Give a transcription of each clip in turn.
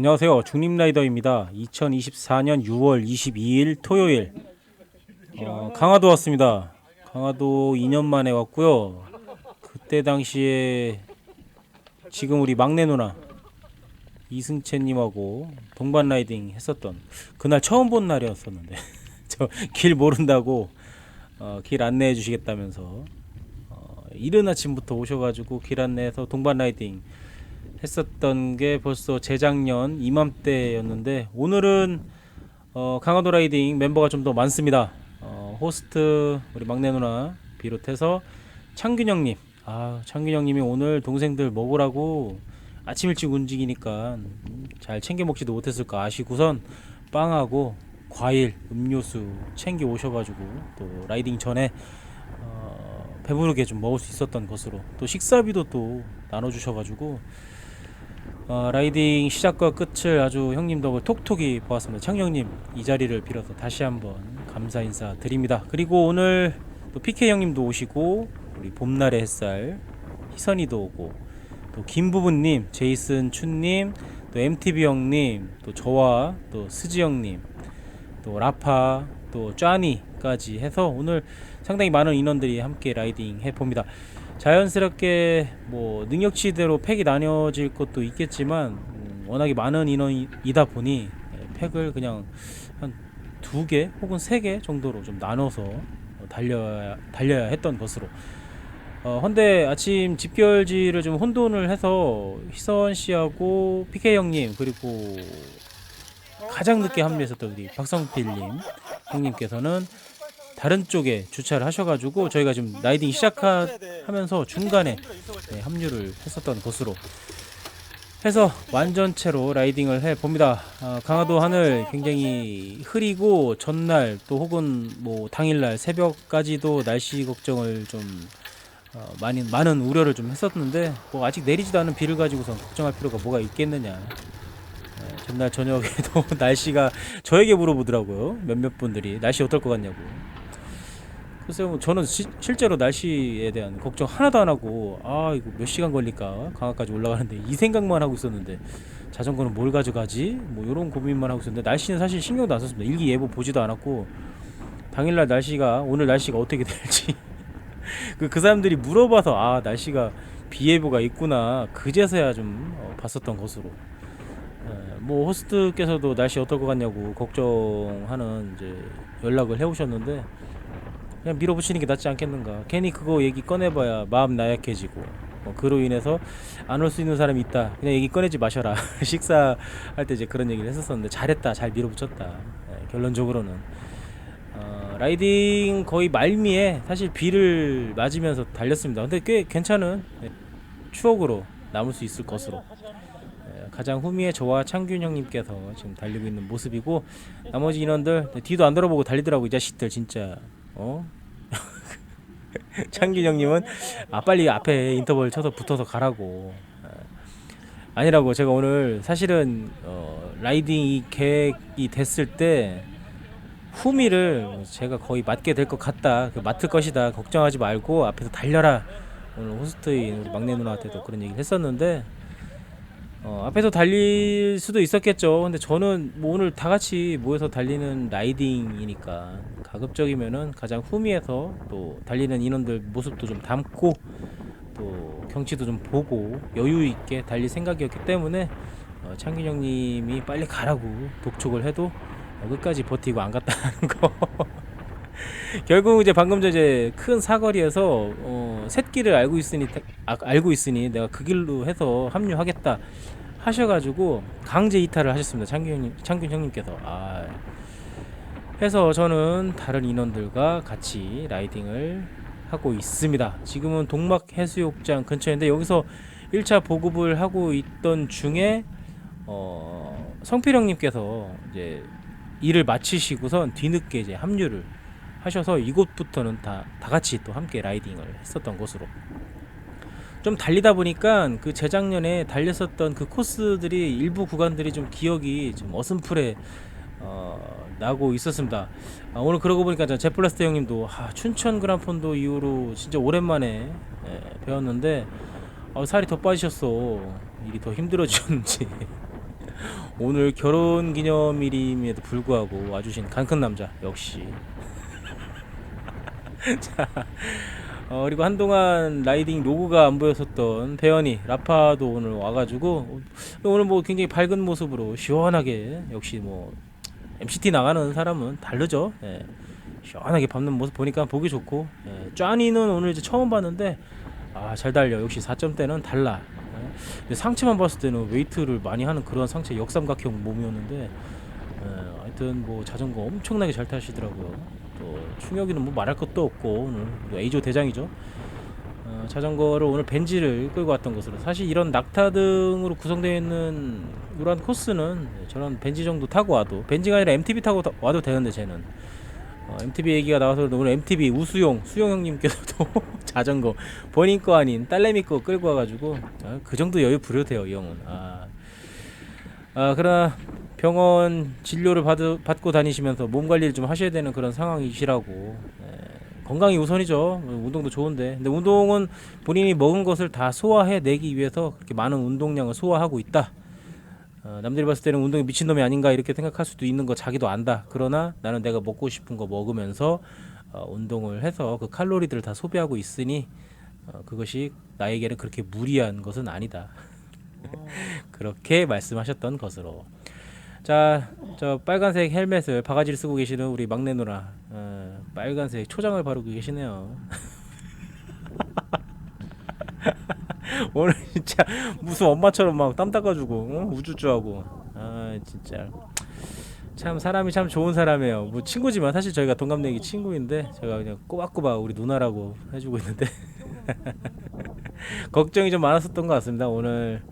안녕하세요. 중림라이더입니다. 2024년 6월 22일 토요일 어, 강화도 왔습니다. 강화도 2년 만에 왔고요. 그때 당시에 지금 우리 막내 누나 이승채님하고 동반 라이딩 했었던 그날 처음 본 날이었었는데 저 길 모른다고 어, 길 안내해 주시겠다면서 어, 이른 아침부터 오셔가지고 길 안내해서 동반 라이딩 했었던 게 벌써 재작년 이맘때였는데 오늘은 어, 강화도 라이딩 멤버가 좀 더 많습니다. 어, 호스트 우리 막내 누나 비롯해서 창균 형님, 아 창균 형님이 오늘 동생들 먹으라고 아침 일찍 움직이니까 음, 잘 챙겨 먹지도 못했을까 아시고선 빵하고 과일, 음료수 챙겨 오셔가지고 또 라이딩 전에 어, 배부르게 좀 먹을 수 있었던 것으로 또 식사비도 또 나눠주셔가지고 어, 라이딩 시작과 끝을 아주 형님 덕을 톡톡히 보았습니다. 창 형님 이 자리를 빌어서 다시 한번 감사 인사 드립니다. 그리고 오늘 또 PK 형님도 오시고 우리 봄날의 햇살 희선이도 오고 또 김부부님, 제이슨 춘님, 또 MTV 형님, 또 저와 또 스지 형님, 또 라파, 또 짜니까지 해서 오늘 상당히 많은 인원들이 함께 라이딩 해 봅니다. 자연스럽게 뭐 능력치대로 팩이 나뉘어질 것도 있겠지만 음, 워낙에 많은 인원이다 보니 예, 팩을 그냥 한 두 개 혹은 세 개 정도로 좀 나눠서 어, 달려야 달려야 했던 것으로 어, 헌데 아침 집결지를 좀 혼돈을 해서 희선 씨하고 PK 형님 그리고 가장 늦게 합류했었던 우리 박성필님 형님께서는 다른 쪽에 주차를 하셔가지고 저희가 지금 라이딩 시작하면서 중간에 네, 합류를 했었던 것으로 해서 완전체로 라이딩을 해 봅니다. 아, 강화도 하늘 굉장히 흐리고 전날 또 혹은 뭐 당일날 새벽까지도 날씨 걱정을 좀 어, 많이 많은 우려를 좀 했었는데 뭐 아직 내리지도 않은 비를 가지고선 걱정할 필요가 뭐가 있겠느냐. 네, 전날 저녁에도 날씨가 저에게 물어보더라고요. 몇몇 분들이 날씨 어떨 것 같냐고. 글쎄요, 뭐 저는 시- 실제로 날씨에 대한 걱정 하나도 안 하고 아 이거 몇 시간 걸릴까 강화까지 올라가는데 이 생각만 하고 있었는데 자전거는 뭘 가져가지 뭐 이런 고민만 하고 있었는데 날씨는 사실 신경도 안 썼습니다. 일기 예보 보지도 않았고 당일날 날씨가 오늘 날씨가 어떻게 될지 그, 그 사람들이 물어봐서 아 날씨가 비 예보가 있구나 그제서야 좀 어, 봤었던 것으로 예, 뭐 호스트께서도 날씨 어떨 것 같냐고 걱정하는 이제 연락을 해오셨는데 그냥 밀어붙이는 게 낫지 않겠는가. 괜히 그거 얘기 꺼내봐야 마음 나약해지고 뭐 그로 인해서 안 올 수 있는 사람이 있다. 그냥 얘기 꺼내지 마셔라. 식사할 때 이제 그런 얘기를 했었었는데 잘했다 잘 밀어붙였다. 예, 결론적으로는. 어, 라이딩 거의 말미에 사실 비를 맞으면서 달렸습니다. 근데 꽤 괜찮은 예, 추억으로 남을 수 있을 것으로. 예, 가장 후미에 저와 창균 형님께서 지금 달리고 있는 모습이고 나머지 인원들 뒤도 안 돌아보고 달리더라고 이 자식들 진짜. 어? 창균 형님은 아 빨리 앞에 인터벌 쳐서 붙어서 가라고. 예. 아니라고 제가 오늘 사실은 어, 라이딩 이 계획이 됐을 때 후미를 제가 거의 맡게 될 것 같다 그 맡을 것이다 걱정하지 말고 앞에서 달려라. 오늘 호스트인 막내 누나한테도 그런 얘기를 했었는데 어, 앞에서 달릴 수도 있었겠죠. 근데 저는 뭐 오늘 다 같이 모여서 달리는 라이딩이니까 가급적이면은 가장 후미에서 또 달리는 인원들 모습도 좀 담고 또 경치도 좀 보고 여유 있게 달릴 생각이었기 때문에 어, 창균 형님이 빨리 가라고 독촉을 해도 어, 끝까지 버티고 안 갔다는 거. 결국 이제 방금 전 이제 큰 사거리에서 어, 샛길을 알고 있으니 아, 알고 있으니 내가 그 길로 해서 합류하겠다 하셔가지고 강제 이탈을 하셨습니다. 창균 창균 형님께서 아 해서 저는 다른 인원들과 같이 라이딩을 하고 있습니다. 지금은 동막 해수욕장 근처인데 여기서 1차 보급을 하고 있던 중에 어, 성필 형님께서 이제 일을 마치시고선 뒤늦게 이제 합류를 하셔서 이곳부터는 다, 다 같이 또 함께 라이딩을 했었던 곳으로 좀 달리다 보니까 그 재작년에 달렸었던 그 코스들이 일부 구간들이 좀 기억이 좀 어슴푸레 어, 나고 있었습니다. 아, 오늘 그러고 보니까 저 제플라스트 형님도 아, 춘천 그란폰도 이후로 진짜 오랜만에 예, 배웠는데 어, 살이 더 빠지셨어. 일이 더 힘들어지셨는지 오늘 결혼 기념일임에도 불구하고 와주신 간큰 남자 역시 자 어, 그리고 한동안 라이딩 로고가 안 보였었던 배현이 라파도 오늘 와가지고 오늘 뭐 굉장히 밝은 모습으로 시원하게 역시 뭐 MCT 나가는 사람은 다르죠. 예. 시원하게 밟는 모습 보니까 보기 좋고 예. 쟈니는 오늘 이제 처음 봤는데 아 잘 달려 역시 4점대는 달라. 예. 상체만 봤을 때는 웨이트를 많이 하는 그런 상체 역삼각형 몸이었는데 예. 하여튼 뭐 자전거 엄청나게 잘 타시더라고요. 또 충혁이는 뭐 말할 것도 없고 오늘 또 A조 대장이죠. 어, 자전거를 오늘 벤지를 끌고 왔던 것으로 사실 이런 낙타 등으로 구성되어 있는 이러한 코스는 저런 벤지 정도 타고 와도 벤지가 아니라 MTB 타고 다- 와도 되는데 쟤는. 어, MTB 얘기가 나와서 오늘 MTB 우수용 수용 형님께서도 자전거 본인 거 아닌 딸내미 거 끌고 와가지고 아, 그 정도 여유 부려대요 이 형은. 아, 아 그러나 병원 진료를 받, 받고 다니시면서 몸 관리를 좀 하셔야 되는 그런 상황이시라고. 예, 건강이 우선이죠. 운동도 좋은데. 근데 운동은 본인이 먹은 것을 다 소화해 내기 위해서 그렇게 많은 운동량을 소화하고 있다. 어, 남들이 봤을 때는 운동에 미친놈이 아닌가 이렇게 생각할 수도 있는 거 자기도 안다. 그러나 나는 내가 먹고 싶은 거 먹으면서 어, 운동을 해서 그 칼로리들을 다 소비하고 있으니 어, 그것이 나에게는 그렇게 무리한 것은 아니다. 그렇게 말씀하셨던 것으로 자, 저 빨간색 헬멧을 바가지를 쓰고 계시는 우리 막내 누나, 어, 빨간색 초장을 바르고 계시네요. 오늘 진짜 무슨 엄마처럼 막 땀 닦아주고 어? 우쭈쭈하고, 아 진짜 참 사람이 참 좋은 사람이에요. 뭐 친구지만 사실 저희가 동갑내기 친구인데 제가 그냥 꼬박꼬박 우리 누나라고 해주고 있는데 걱정이 좀 많았었던 것 같습니다. 오늘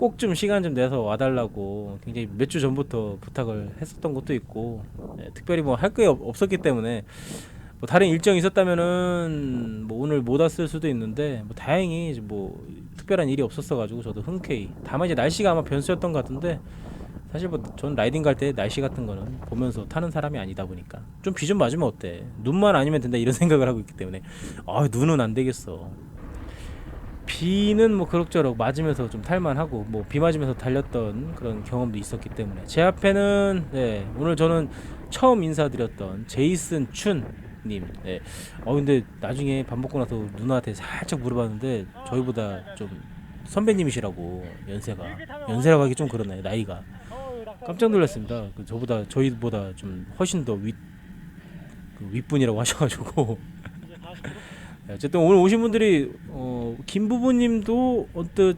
꼭 좀 시간 좀 내서 와달라고 굉장히 몇 주 전부터 부탁을 했었던 것도 있고 예, 특별히 뭐 할 게 없었기 때문에 뭐 다른 일정이 있었다면은 뭐 오늘 못 왔을 수도 있는데 뭐 다행히 이제 뭐 특별한 일이 없었어 가지고 저도 흔쾌히 다만 이제 날씨가 아마 변수였던 것 같은데 사실 뭐 전 라이딩 갈 때 날씨 같은 거는 보면서 타는 사람이 아니다 보니까 좀 비 좀 맞으면 어때? 눈만 아니면 된다 이런 생각을 하고 있기 때문에. 아 눈은 안 되겠어 비는 뭐 그럭저럭 맞으면서 좀 탈만하고 뭐 비 맞으면서 달렸던 그런 경험도 있었기 때문에. 제 앞에는 네 오늘 저는 처음 인사드렸던 제이슨 춘님. 네. 어 근데 나중에 밥 먹고 나서 누나한테 살짝 물어봤는데 저희보다 좀 선배님이시라고 연세가 연세라고 하기 좀 그러네 나이가. 깜짝 놀랐습니다. 그 저보다 저희보다 좀 훨씬 더 윗 그 윗분이라고 하셔가지고. 네, 어쨌든 오늘 오신 분들이 어, 김부부님도 언뜻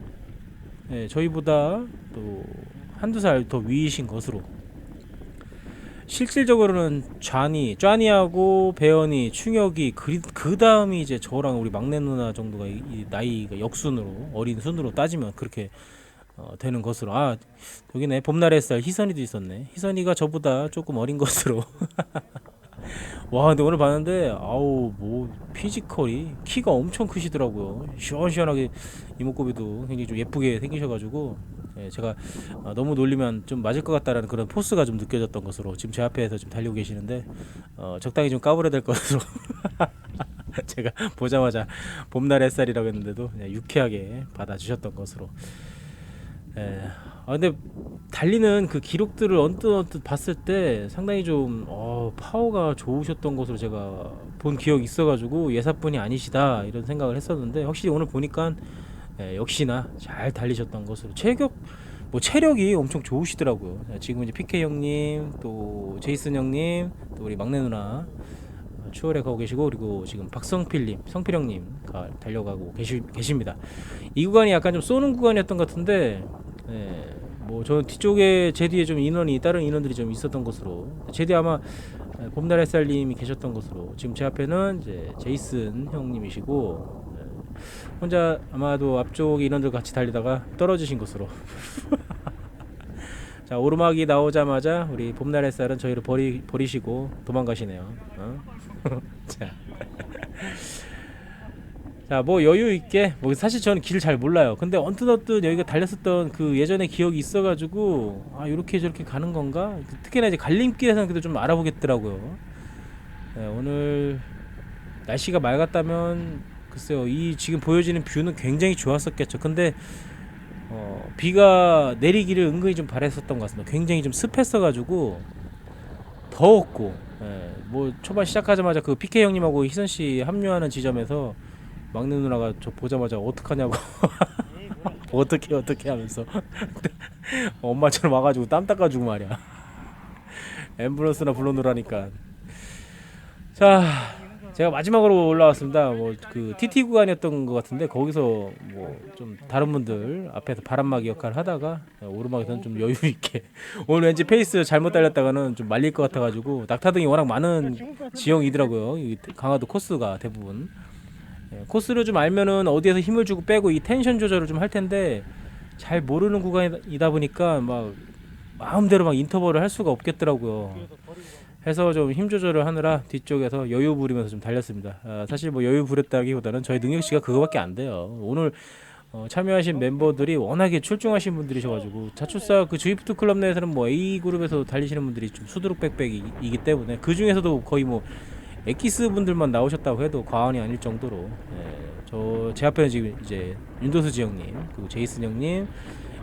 예, 저희보다 또 한두 살 더 위이신 것으로. 실질적으로는 좌니, 쟈니하고 배현이, 충혁이 그, 그 다음이 이제 저랑 우리 막내 누나 정도가 이, 이 나이가 역순으로 어린 순으로 따지면 그렇게 어, 되는 것으로. 아 여기네. 봄날의 쌀 희선이도 있었네. 희선이가 저보다 조금 어린 것으로 와 근데 오늘 봤는데 아우 뭐 피지컬이 키가 엄청 크시더라고요. 시원시원하게 이목구비도 굉장히 좀 예쁘게 생기셔가지고 예, 제가 어, 너무 놀리면 좀 맞을 것 같다라는 그런 포스가 좀 느껴졌던 것으로 지금 제 앞에서 지금 달리고 계시는데 어, 적당히 좀 까불어야 될 것으로 제가 보자마자 봄날 햇살이라고 했는데도 그냥 유쾌하게 받아주셨던 것으로 예. 아 근데 달리는 그 기록들을 언뜻 언뜻 봤을 때 상당히 좀 어, 파워가 좋으셨던 것으로 제가 본 기억이 있어가지고 예사뿐이 아니시다 이런 생각을 했었는데 확실히 오늘 보니까 예, 역시나 잘 달리셨던 것으로 체격 뭐 체력이 엄청 좋으시더라고요. 자, 지금 이제 PK 형님 또 제이슨 형님 또 우리 막내 누나 어, 추월에 가고 계시고 그리고 지금 박성필님 성필 형님가 달려가고 계시, 계십니다. 이 구간이 약간 좀 쏘는 구간이었던 것 같은데 예, 뭐저 뒤쪽에 제 뒤에 좀 인원이 다른 인원들이 좀 있었던 것으로 제 뒤에 아마 예, 봄날 햇살님이 계셨던 것으로 지금 제 앞에는 이제 제이슨 형님이시고 예, 혼자 아마도 앞쪽에 인원들 같이 달리다가 떨어지신 것으로 자 오르막이 나오자마자 우리 봄날 햇살은 저희를 버리, 버리시고 도망가시네요 어? 자 자, 뭐 여유 있게 뭐 사실 저는 길을 잘 몰라요. 근데 언뜻 언뜻 여기가 달렸었던 그 예전의 기억이 있어가지고 아 이렇게 저렇게 가는 건가? 특히나 이제 갈림길에서는 그래도 좀 알아보겠더라고요. 네, 오늘 날씨가 맑았다면 글쎄요 이 지금 보여지는 뷰는 굉장히 좋았었겠죠. 근데 어, 비가 내리기를 은근히 좀 바랬었던 것 같습니다. 굉장히 좀 습했어가지고 더웠고 예, 뭐 초반 시작하자마자 그 PK 형님하고 희선 씨 합류하는 지점에서 막내 누나가 저 보자마자 어떡하냐고 어떻게 어떻게 하면서 엄마처럼 와가지고 땀 닦아주고 말이야 앰뷸런스나 불러놓으라니까 자 제가 마지막으로 올라왔습니다. 뭐 그 TT 구간이었던 것 같은데 거기서 뭐 좀 다른 분들 앞에서 바람막이 역할을 하다가 오르막에서는 좀 여유 있게 오늘 왠지 페이스 잘못 달렸다가는 좀 말릴 것 같아가지고 낙타등이 워낙 많은 지형이더라고요. 이 강화도 코스가 대부분. 예, 코스를 좀 알면은 어디에서 힘을 주고 빼고 이 텐션 조절을 좀 할 텐데 잘 모르는 구간이다 보니까 막 마음대로 막 인터벌을 할 수가 없겠더라고요. 해서 좀 힘 조절을 하느라 뒤쪽에서 여유 부리면서 좀 달렸습니다. 아, 사실 뭐 여유 부렸다기보다는 저희 능력치가 그거밖에 안 돼요. 오늘 어, 참여하신 멤버들이 워낙에 출중하신 분들이셔가지고 자출사 그 주이프트 클럽 내에서는 뭐 A 그룹에서 달리시는 분들이 좀 수두룩 빽빽이기 때문에 그 중에서도 거의 뭐 엑기스 분들만 나오셨다고 해도 과언이 아닐 정도로 예, 저제 앞에는 지금 이제 윤도수 지형님 그리고 제이슨 형님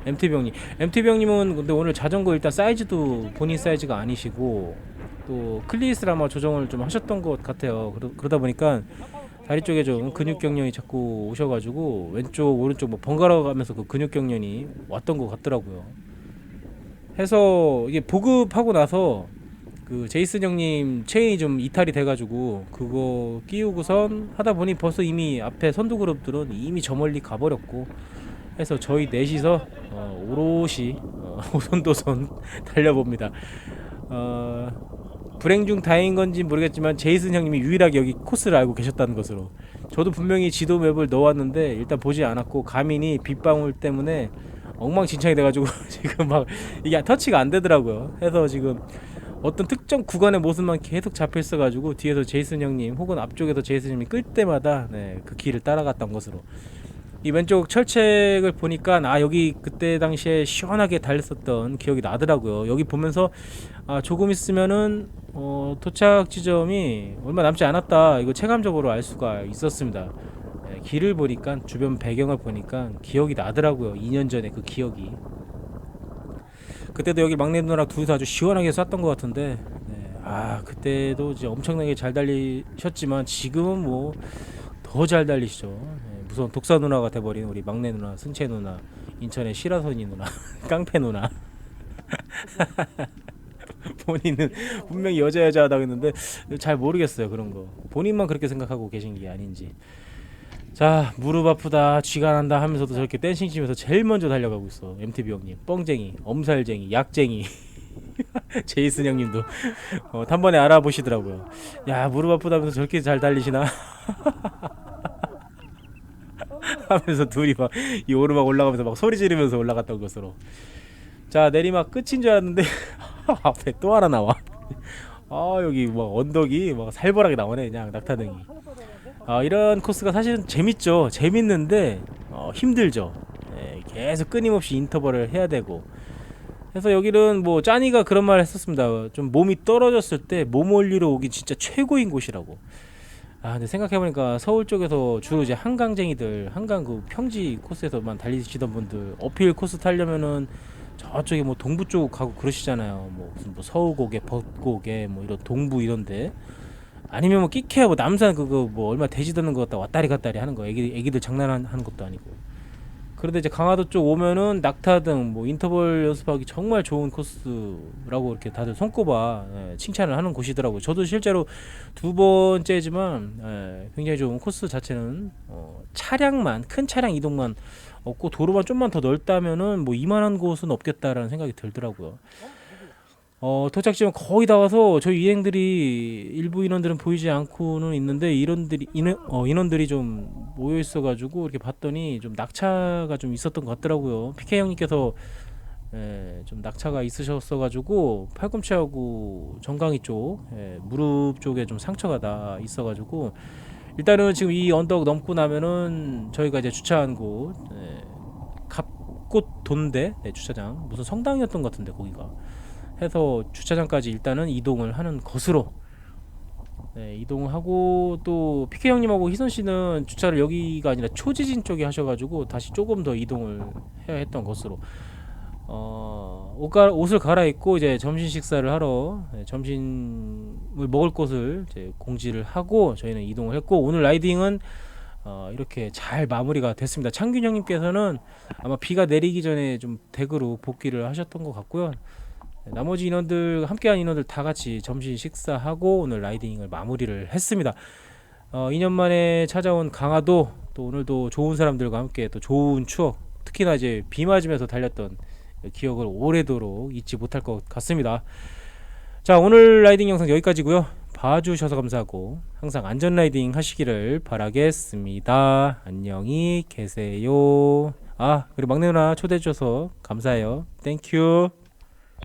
MTB 형님은 근데 오늘 자전거 일단 사이즈도 본인 사이즈가 아니시고 또 클리스를 아마 조정을 좀 하셨던 것 같아요 그러, 그러 다 보니까 다리 쪽에 좀 근육 경련이 자꾸 오셔가지고 왼쪽 오른쪽 뭐 번갈아 가면서 그 근육 경련이 왔던 것 같더라고요 해서 이게 보급하고 나서 그 제이슨 형님 체인이 좀 이탈이 돼가지고 그거 끼우고선 하다 보니 벌써 이미 앞에 선두 그룹들은 이미 저 멀리 가버렸고 해서 저희 넷이서 어, 오롯이 어, 오손도손 달려봅니다. 어, 불행 중 다행인 건지 모르겠지만 제이슨 형님이 유일하게 여기 코스를 알고 계셨다는 것으로 저도 분명히 지도 맵을 넣어왔는데 일단 보지 않았고 가민이 빗방울 때문에 엉망진창이 돼가지고 지금 막 이게 터치가 안 되더라고요. 해서 지금 어떤 특정 구간의 모습만 계속 잡혀 있어가지고 뒤에서 제이슨 형님 혹은 앞쪽에서 제이슨 형님이 끌 때마다 네, 그 길을 따라갔던 것으로 이 왼쪽 철책을 보니까 아 여기 그때 당시에 시원하게 달렸었던 기억이 나더라고요. 여기 보면서 아 조금 있으면은 어, 도착 지점이 얼마 남지 않았다. 이거 체감적으로 알 수가 있었습니다. 네, 길을 보니까 주변 배경을 보니까 기억이 나더라고요. 2년 전에 그 기억이. 그때도 여기 막내 누나랑 둘이서 아주 시원하게 쐈던 것 같은데 네, 아 그때도 이제 엄청나게 잘 달리셨지만 지금은 뭐 더 잘 달리시죠 네, 무서운 독사 누나가 돼버린 우리 막내 누나 승채 누나 인천의 시라소니 누나 깡패 누나 본인은 분명히 여자 여자 하다고 했는데 잘 모르겠어요 그런 거. 본인만 그렇게 생각하고 계신 게 아닌지. 자 무릎 아프다 쥐가 난다 하면서도 저렇게 댄싱 치면서 제일 먼저 달려가고 있어 MTV 형님. 뻥쟁이 엄살쟁이 약쟁이. 제이슨 형님도. 어, 단번에 알아보시더라고요. 야 무릎 아프다면서 저렇게 잘 달리시나? 하면서 둘이 막 이 오르막 올라가면서 막 소리 지르면서 올라갔던 것으로. 자 내리막 끝인 줄 알았는데 앞에 또 하나 나와 아 여기 막 언덕이 막 살벌하게 나오네 그냥 낙타등이 아, 이런 코스가 사실은 재밌죠. 재밌는데 어, 힘들죠. 예, 계속 끊임없이 인터벌을 해야 되고. 그래서 여기는 뭐 짜니가 그런 말을 했었습니다. 좀 몸이 떨어졌을 때 몸 올리러 오기 진짜 최고인 곳이라고. 아, 근데 생각해보니까 서울 쪽에서 주로 이제 한강쟁이들, 한강 그 평지 코스에서만 달리시던 분들 어필 코스 타려면은 저쪽에 뭐 동부 쪽 가고 그러시잖아요. 뭐 무슨 뭐 서우고개, 벚고개, 뭐 이런 동부 이런데. 아니면 뭐 끼케야 뭐 남산 그거 뭐 얼마 되지도 않는 거 갖다 왔다리 갔다리 하는 거 애기 애기들 장난하는 것도 아니고 그런데 이제 강화도 쪽 오면은 낙타 등 뭐 인터벌 연습하기 정말 좋은 코스라고 이렇게 다들 손꼽아 예, 칭찬을 하는 곳이더라고요. 저도 실제로 두 번째지만 예, 굉장히 좋은 코스 자체는 어, 차량만 큰 차량 이동만 없고 도로만 좀만 더 넓다면은 뭐 이만한 곳은 없겠다라는 생각이 들더라고요. 어, 도착 지점 거의 다 와서 저희 일행들이 일부 인원들은 보이지 않고는 있는데 인원들이 인원, 어, 인원들이 좀 모여 있어 가지고 이렇게 봤더니 좀 낙차가 좀 있었던 것 같더라고요. PK 형님께서 예, 좀 낙차가 있으셨어 가지고 팔꿈치하고 정강이 쪽 예, 무릎 쪽에 좀 상처가 나 있어 가지고 일단은 지금 이 언덕 넘고 나면은 저희가 이제 주차한 곳 예, 갑꽃 돈대 네, 주차장 무슨 성당이었던 것 같은데 거기가. 해서 주차장까지 일단은 이동을 하는 것으로 네, 이동하고 또 피케 형님하고 희선 씨는 주차를 여기가 아니라 초지진 쪽에 하셔가지고 다시 조금 더 이동을 해야 했던 것으로 어, 옷 가, 옷을 갈아입고 이제 점심 식사를 하러 네, 점심을 먹을 곳을 이제 공지를 하고 저희는 이동을 했고 오늘 라이딩은 어, 이렇게 잘 마무리가 됐습니다. 창균 형님께서는 아마 비가 내리기 전에 좀 댁으로 복귀를 하셨던 것 같고요. 네, 나머지 인원들 함께한 인원들 다 같이 점심 식사하고 오늘 라이딩을 마무리를 했습니다. 어, 2년 만에 찾아온 강화도 또 오늘도 좋은 사람들과 함께 또 좋은 추억 특히나 이제 비 맞으면서 달렸던 기억을 오래도록 잊지 못할 것 같습니다. 자 오늘 라이딩 영상 여기까지고요. 봐주셔서 감사하고 항상 안전 라이딩 하시기를 바라겠습니다. 안녕히 계세요. 아 그리고 막내 누나 초대해 주셔서 감사해요. 땡큐.